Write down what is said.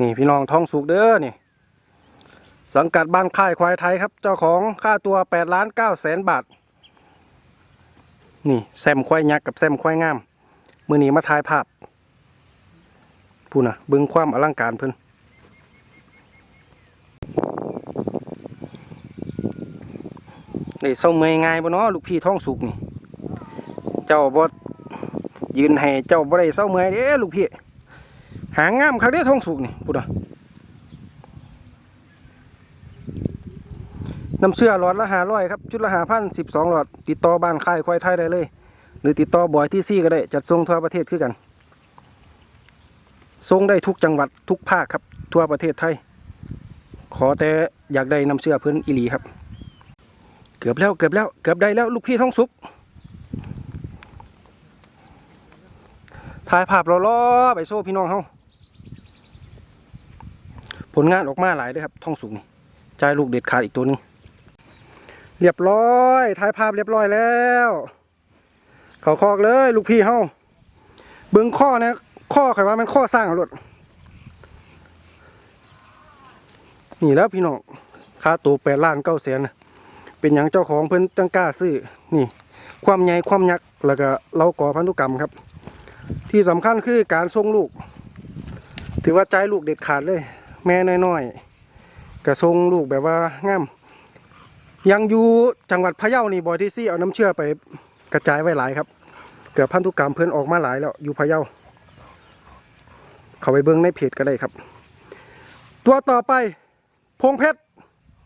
นี่พี่น้องท้องสุกเด้อนี่ สังกัดบ้านค่ายควายไทยครับ เจ้าของค่าตัวแปดล้านเก้าแสนบาท นี่แซมควายยักษ์กับแซมควายงามมือหนีมาถ่ายภาพพูนะบึงความอลังการเพิ่นนี่เศร้าเมยง่ายบ่เนาะลูกพี่ท้องสุกนี่ เจ้าบ่ยืนให้เจ้าบ่ได้เศร้าเมยเด้ลูกพี่ หางงามคักเด้ท้องสุกนี่พูดนะน้ำเชื่อหลอดละหาร้อยครับ ชุดละหาพันสิบสองหลอด ติดต่อบ้านค่ายควายไทยได้เลย หรือติดต่อบอยที่ซี่ก็ได้ จัดส่งทั่วประเทศคือกันส่งได้ทุกจังหวัดทุกภาคครับ ทั่วประเทศไทย ขอแต่อยากได้น้ำเชื่อเพื่อนอีหลีครับ เกือบแล้วเกือบแล้วเกือบได้แล้วลูกพี่ท้องสุกถ่ายภาพรอๆไปโซ่พี่น้องเฮา ผลงานออกมาหลายเด้วยครับท้องสุกนี่จ่ายลูกเด็ดขาดอีกตัวหนึงเรียบร้อยถ่ายภาพเรียบร้อยแล้ว เขาคอกเลย ลูกพี่เฮาเบิ้งข้อนะข้อใครว่ามันข้อสร้างเอารถนี่แล้วพี่น้องค่าตัวแปดล้านเก้าแสนเป็นอย่างเจ้าของเพิ่นตั้งกล้าซื้อนี่ ความใหญ่ความยักษ์แล้วก็เราก่อพันธุกรรมครับ ที่สำคัญคือการส่งลูก ถือว่าใจลูกเด็ดขาดเลย แม่น้อยๆกระทรงลูกแบบว่างามยังอยู่จังหวัดพะเยานี่บอยที่ซี่เอาน้ำเชื่อไปกระจายไว้หลายครับ เกือบพันธุกรรมเพื่อนออกมาหลายแล้วอยู่พะเยาเขาไปเบิ้งในเพจก็ได้ครับ ตัวต่อไปพงเพชร